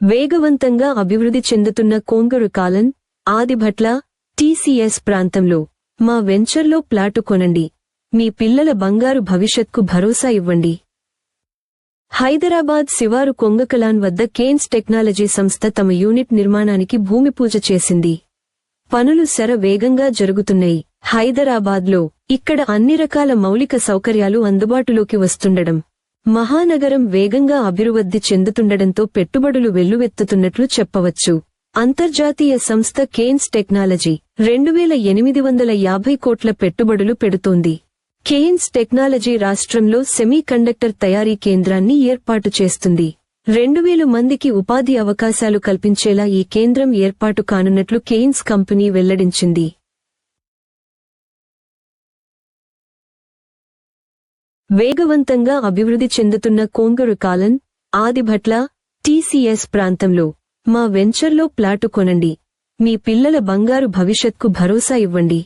వేగవంతంగా అభివృద్ధి చెందుతున్న కోంగరు కాలన్ ఆదిభట్ల టీసీఎస్ ప్రాంతంలో మా వెంచర్లో ప్లాటు కొనండి. మీ పిల్లల బంగారు భవిష్యత్కు భరోసా ఇవ్వండి. హైదరాబాద్ శివారు కొంగకలాన్ వద్ద కేన్స్ టెక్నాలజీ సంస్థ తమ యూనిట్ నిర్మాణానికి భూమి పూజ చేసింది. పనులు శర వేగంగా జరుగుతున్నాయి. హైదరాబాద్లో ఇక్కడ అన్ని రకాల మౌలిక సౌకర్యాలు అందుబాటులోకి వస్తుండడం మహానగరం వేగంగా అభివృద్ధి చెందుతుండడంతో పెట్టుబడులు వెల్లువెత్తుతున్నట్లు చెప్పవచ్చు. అంతర్జాతీయ సంస్థ కేన్స్ టెక్నాలజీ రెండు వేల ఎనిమిది వందల యాభై కోట్ల పెట్టుబడులు పెడుతోంది. కేన్స్ టెక్నాలజీ రాష్ట్రంలో సెమీ కండక్టర్ తయారీ కేంద్రాన్ని ఏర్పాటు చేస్తుంది. రెండు వేలు మందికి ఉపాధి అవకాశాలు కల్పించేలా ఈ కేంద్రం ఏర్పాటు కానున్నట్లు కేన్స్ కంపెనీ వెల్లడించింది. వేగవంతంగా అభివృద్ధి చెందుతున్న కోంగరు కాలన్ ఆదిభట్ల టీసీఎస్ ప్రాంతంలో మా వెంచర్లో ప్లాటు కొనండి. మీ పిల్లల బంగారు భవిష్యత్కు భరోసా ఇవ్వండి.